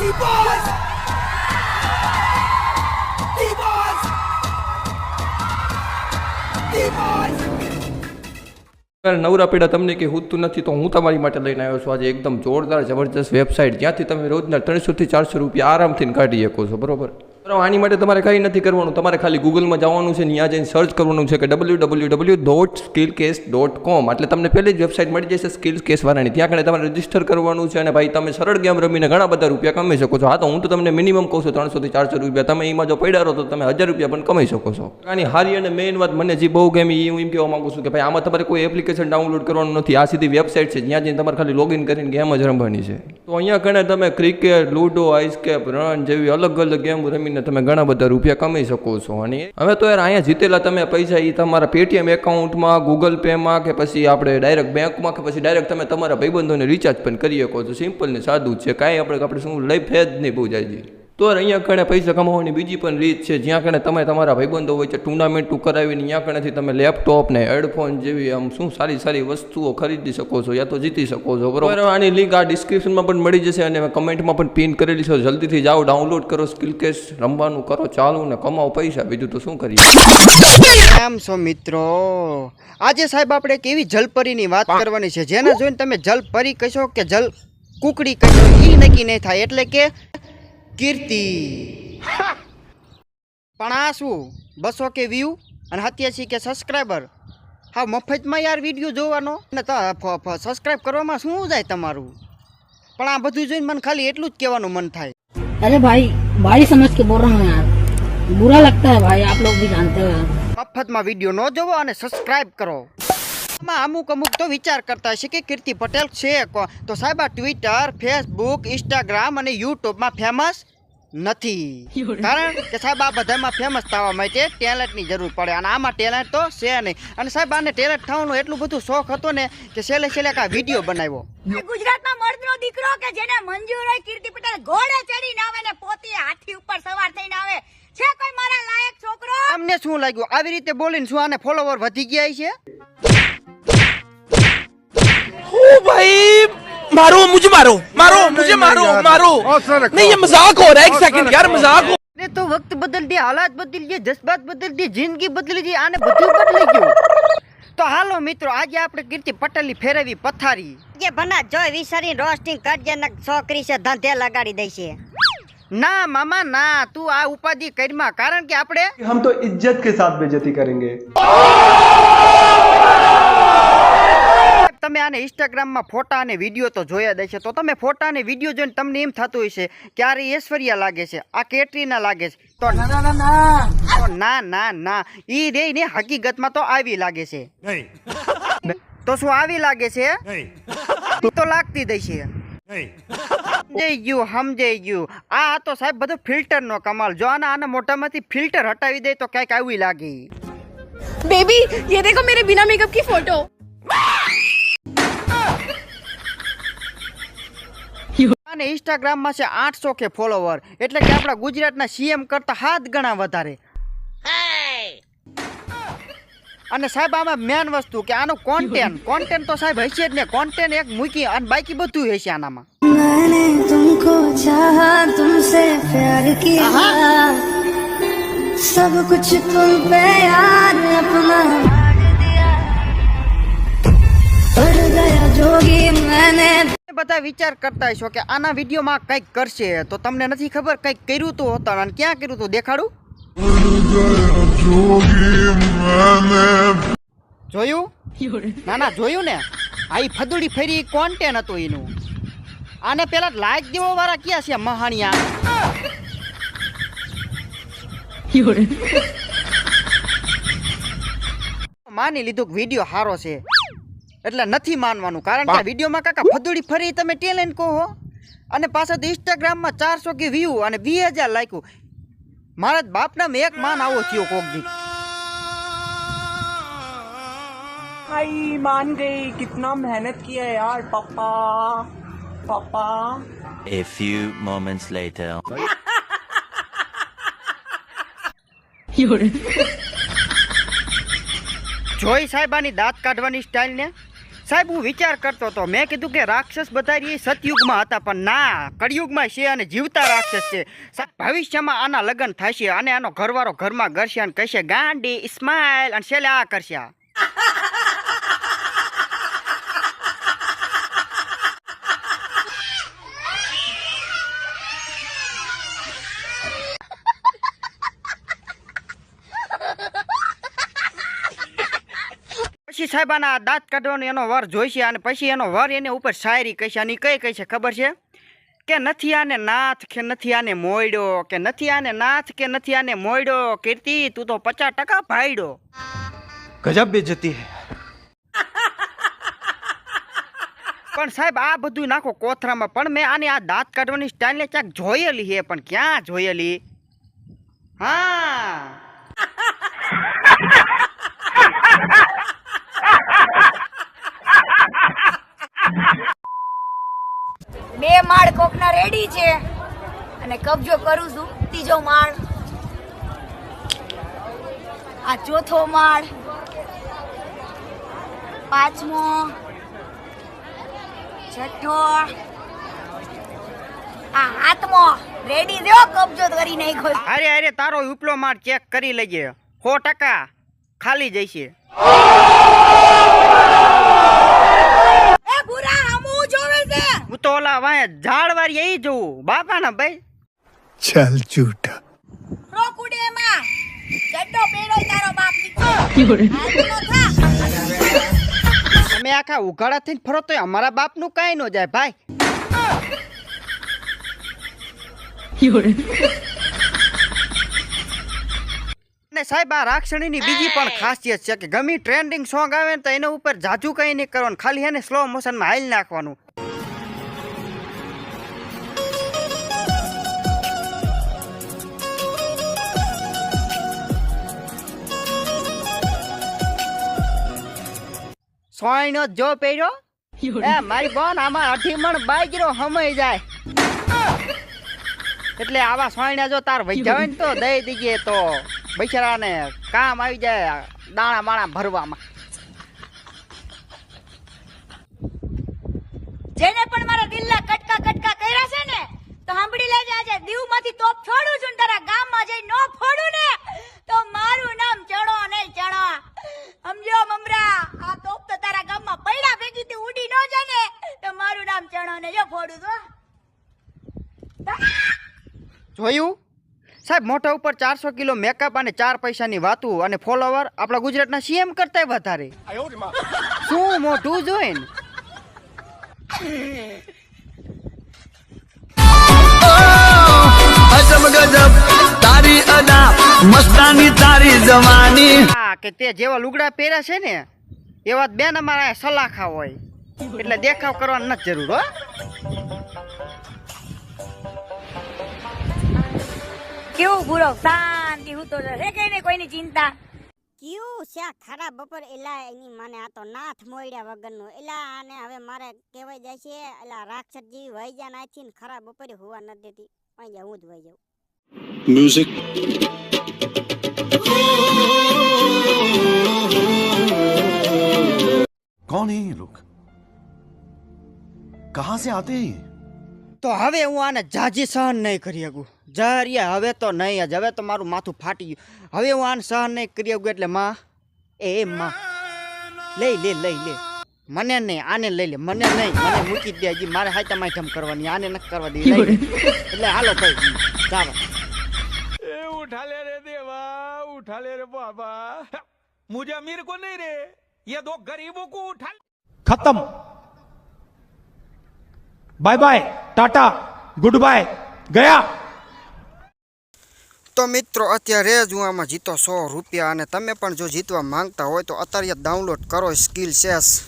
T-Boys! T-Boys! T-Boys! નવરા પીડા તમને કે હૂતું નથી, તો હું તમારી માટે લઈને આવ્યો છું આજે એકદમ જોરદાર, જબરજસ્ત વેબસાઇટ જ્યાંથી તમે રોજના ત્રણસોથી ચારસો રૂપિયા આરામથી કાઢી શકો છો, બરાબર આની માટે તમારે કંઈ નથી કરવાનું. તમારે ખાલી ગૂગલમાં જવાનું છે ત્યાં જઈને સર્ચ કરવાનું છે કે W W W dot skill case dot com એટલે તમને પહેલી જ વેબસાઇટ મળી જશે સ્કિલ કેસ વાળાની. ત્યાં કણે તમારે રજિસ્ટર કરવાનું છે અને ભાઈ તમે સરળ ગેમ રમીને ઘણા બધા રૂપિયા કમાઈ શકો છો. હા, તો હું તો તમને મિનિમમ કહું છું ત્રણસોથી ચારસો રૂપિયા. તમે એમાં જો પડ્યા રહો તો તમે હજાર રૂપિયા પણ કમાઈ શકો છો. આની હારી અને મેઇન વાત મને જે બહુ ગમી એ હું એમ કહેવા માગું છું કે ભાઈ આમાં તમારે કોઈ એપ્લિકેશન ડાઉનલોડ કરવાનું નથી. આ સીધી વેબસાઇટ છે, જ્યાં જઈને તમારે ખાલી લોગિન કરીને ગેમ જ રમવાની છે. તો અહીંયા કણે તમે ક્રિકેટ લૂડો આઈસ્કેપ રન જેવી અલગ અલગ ગેમ રમીને તમે ઘણા બધા રૂપિયા કમાઈ શકો છો. અને હવે તો યાર અહીંયા જીતેલા તમે પૈસા એ તમારા પેટીએમ એકાઉન્ટમાં ગૂગલ પેમાં કે પછી આપણે ડાયરેક્ટ બેંકમાં કે પછી ડાયરેક્ટ તમે તમારા ભાઈબંધોને રિચાર્જ પણ કરી શકો છો. સિમ્પલ ને સાદું છે. કાંઈ આપણે આપણે શું લઈ ફેજ નહીં બહુ જાય તો અહીંયા કણે પૈસા કમાવાની બીજી પણ રીત છે. જ્યાં કણે તમે તમારા ભાઈબંધો હોય છે ટુર્નામેન્ટો કરાવીને ત્યાં કણેથી તમે લેપટોપ ને હેડફોન જેવી આમ શું સારી સારી વસ્તુઓ ખરીદી શકો છો યા તો જીતી શકો છો બરોબર? આની લિંક આ ડિસ્ક્રિપ્શનમાં પણ મળી જશે અને કમેન્ટમાં પણ પિન કરેલી છે. જલ્દીથી જાઓ ડાઉનલોડ કરો સ્કિલ કેસ રમવાનું કરો ચાલુ ને કમાઓ પૈસા. બીજું તો શું કરીએ? કેમ છો મિત્રો? આજે સાહેબ આપણે એક એવી જલપરીની વાત કરવાની છે? જેને જોઈને તમે જલપરી કહેશો કે જલ કુકડી કહેશો એ નક્કી નહીં થાય. એટલે કે કીર્તિ. પણ આ શું? બસો કે વ્યૂ અને સત્યાસી કે સબસ્ક્રાઈબર હા મફતમાં યાર વીડિયો જોવાનો? ને સબસ્ક્રાઈબ કરવામાં શું જાય તમારું? પણ આ બધું જોઈને મને ખાલી એટલું જ કહેવાનું મન થાય. અરે ભાઈ ભાઈ સમજ કે બોલ રહા યાર. બુરા લગતા હે ભાઈ આપ લોગ ભી જાનતે હો મફતમાં વીડિયો ન જોવો અને સબસ્ક્રાઈબ કરો. આમાં અમુક અમુક તો વિચાર કરતા હશે કે કીર્તિ પટેલ છે કોણ? તો સાહેબ આ ટ્વિટર ફેસબુક ઇન્સ્ટાગ્રામ અને યુટ્યુબમાં ફેમસ નથી. કારણ કે સાહેબ આ બધામાં ફેમસ થવા માટે ટેલેન્ટની જરૂર પડે અને આમાં ટેલેન્ટ તો છે નહીં. અને સાહેબ આને ટેલેન્ટ થવાનું એટલું બધું શોખ હતો ને કે છેલ્લે છેલ્લે આ વીડિયો બનાવ્યો. ગુજરાતમાં મર્દનો દીકરો કે જેને મંજૂર હોય કીર્તિ પટેલ ઘોડે ચડીને આવે ને પોતે હાથી ઉપર સવાર થઈને આવે. છે કોઈ મારા લાયક છોકરો? તમને શું લાગ્યું? આવી રીતે બોલીને શું આને ફોલોવર વધી ગયા છે? ओ મારો मारो મારો मारो मारो मुझे मारो मारो नहीं ये मजाक हो रहा है एक सेकंड यार मजाक हो ने तो वक्त बदल दिया हालात बदल दिए જિંદગી બદલી ગઈ આને બધું બદલી ગયું. તો હાલો મિત્રો આજે આપણે કીર્તિ પટેલની ફેરવી પથારી. કે ભના જો વિસરી રોસ્ટિંગ કરજે ને છોકરી છે ધંધે લગાડી દે છે. ના મામા ના તું આ ઉપાધિ કરમાં કારણ કે આપણે હમ તો ઇજ્જત કે સાથ બેજતી કરેંગે. તમે આને ઇન્સ્ટાગ્રામમાં ફોટા અને વીડિયો તો જોયા દે છે તો તમે ફોટા અને વીડિયો જોઈને તમને એમ થતું હશે કે આ ઐશ્વર્યા લાગે છે આ કેટરીના લાગે છે. તો ના ના ના એ રે ને હકીકતમાં તો આવી લાગે છે. તો શું આવી લાગે છે? તો લાગતી દઈ છે ગયું સમજાઈ ગયું. આ તો સાહેબ બધું ફિલ્ટર કમાલ. જો આના આના મોટામાંથી ફિલ્ટર હટાવી દે તો ક્યાંક આવી લાગી. બેબી યે દેખો મેરે બિના કી ફોટો અને ઇન્સ્ટાગ્રામમાં છે આઠસો કે ફોલોવર એટલે કે આપણા ગુજરાતના સીએમ કરતા હાથ ગણા વધારે અને સાહેબ આમાં મેન વસ્તુ કે આનું કોન્ટેન્ટ કોન્ટેન્ટ તો સાહેબ હશે જ ને કોન્ટેન્ટ એક મૂકી અને બાકી બધું હશે આનામાં मैंने तुमको चाहा तुमसे प्यार किया सब कुछ तुम पे यार अपना બધા વિચાર કરતા હશો કે આના વિડીયોમાં કંઈક કરશે. તો તમને નથી ખબર કંઈક કર્યું તો હોતા અને ક્યાં કર્યું તો? દેખાડું. જોયું? ના ના, જોયું ને? આ ફદુડી ફેરી કોન્ટેન હતું એનું. આને પેલા લાઈક દેવો વાળા ક્યાં છે મહાણિયા? માની લીધું કે વીડિયો સારો છે. એટલે નથી માનવાનું. કારણ કે આ વિડીયોમાં કાકા ફદુડી ફરી તમે ટેલેન્ટ કહો હો. અને પાછળ ઇન્સ્ટાગ્રામમાં ચારસો કે વ્યૂ અને બે હજાર લાઈકું મારા બાપના એક માન આવો થયો કોક દી. હાઈ માન ગઈ. કિતના મહેનત કિયા યાર પપ્પા. પપ્પા. A few moments later. જોઈ સાહેબાની દાંત કાઢવાની સ્ટાઇલ ને? સાહેબ, હું વિચાર કરતો હતો. મેં કીધું કે રાક્ષસ બધા એ સતયુગમાં હતા, પણ ના, કળિયુગમાં છે અને જીવતા રાક્ષસ છે. ભવિષ્યમાં આના લગ્ન થશે અને આનો ઘરવાળો ઘરમાં ગરશે અને કહેશે, ગાંડી સ્માઇલ અને છેલ્લે આ કરશે પછી સાહેબ સાહેબાના દાંત કાઢવાનો એનો વર જોઈશે અને પછી એનો વર એની ઉપર શાયરી કહેશે. અને કઈ કઈ ખબર છે? કે નથી આને નાથ કે નથી આને મોયડો કે નથી આને નાથ કે નથી આને મોયડો કીર્તિ તું તો પચાસ ટકા ભાઈડો ગજબ બેજતી હે. પણ સાહેબ આ બધું નાખો કોથરામાં. પણ મેં આની આ દાંત કાઢવાની સ્ટાઇલને ક્યાંક જોયેલી હે પણ ક્યાં જોયેલી? હા. માળ રેડી છે. અને કબજો કરું છું. ત્રીજો માળ. આ ચોથો માળ. પાંચમો. છઠ્ઠો. આ હાથમો રેડી રહ્યો? કબજો કરી નાખ્યો. અરે અરે, તારો ઉપલો માળ ચેક કરી લેજે. સો ટકા ખાલી જઈશે એ ભૂરા હમું જોવે છે હું તો ઓલા વાય ઝાડ વાળી એ જોઉં. બાપાના ભાઈ. ચાલ જૂઠા. રોકુડે માં જડ્ડો પેલો તારો બાપ નીકળો તમે આખા ઉઘાડા થઈને ફરો તો અમારા બાપનું કઈ ન જાય ભાઈ. ને સાહેબ આ રાક્ષણીની બીજી પણ ખાસિયત છે કે ગમી ટ્રેન્ડિંગ સોંગ આવે ને તો એના ઉપર જાજુ કંઈ નહીં કરવાનું. ખાલી એને સ્લો મોશનમાં હાઈલ નાખવાનું. સોયનો જો પહેર્યો? એ મારી બોન આમાં અઠીમણ બાજરો સમય જાય. એટલે આવા સોયણા જો તાર વહી જાય ને તો દઈ દીજે તો બૈચારાને કામ આવી જાય દાણા માણા ભરવામાં. જેને પણ મારા દિલના કટકા કટકા કર્યા છે ને તો સાંભળી લેજે આજે દીવમાંથી તોપ છોડું છું ને તારા ગામમાં જઈ નો ફોડું ને તો મારું નામ ચણો નહીં ચણો સમજો મમરા આ તોપ તો તારા ગામમાં પૈડા ભેગી થી ઉડી ન જાય ને તો મારું મને જો ફોડું તો. જોયું? સાહેબ મોટા ઉપર ચારસો કિલો મેકઅપ અને ચાર પૈસાની વાતું અને ફોલોવર આપણા ગુજરાતના સીએમ કરતા વધારે. શું મોઢું જોઈને? તારી અદા મસ્તાની હા કે તે જેવા લુગડા પહેર્યા છે ને એવા બેન અમારા સલાખા હોય. એટલે દેખાવ કરવાની નથી જરૂર હો. કેવું પૂરો શાંતિ હું તો રહે કઈ ને કોઈની ચિંતા. કયું બપોર? એલા એની મને આ તો નાથ મોડ્યા વગરનું. એલા આને હવે મારે કહેવાય જાય છે એલા રાક્ષસ જેવી વહી જા નાખી ને ખરાબ બપોરે હોવા ન દેતી. અહીંયા હું જ વહી જાઉં. મ્યુઝિક કોણ હે લોક? कहां से आते हैं ये? તો હવે હું આને જાજી સહન નહીં કરી શકું જરિયા હવે તો નહીં જ હવે તો મારું માથું ફાટી ગયું હવે હું આને સહન નહીં કરી શકું એટલે માં એ માં લઈ લે લઈ લે મને નહીં આને લઈ લે મને નહીં મને મૂકી દે હજી મારે હાથા માથમ કરવાની આને નથી કરવા દે લઈ લે. એટલે હાલો ભાઈ ચાલો उठा ले रे देवा उठा ले रे बाबा मुझे अमीर को नहीं रे ये दो गरीबों को उठा खत्म Bye bye tata good bye ગયા તો મિત્રો, અત્યારે જ હું આમાં જીતો સો રૂપિયા અને તમે પણ જો જીતવા માંગતા હોય તો અત્યારે ડાઉનલોડ કરો સ્કિલ સેસ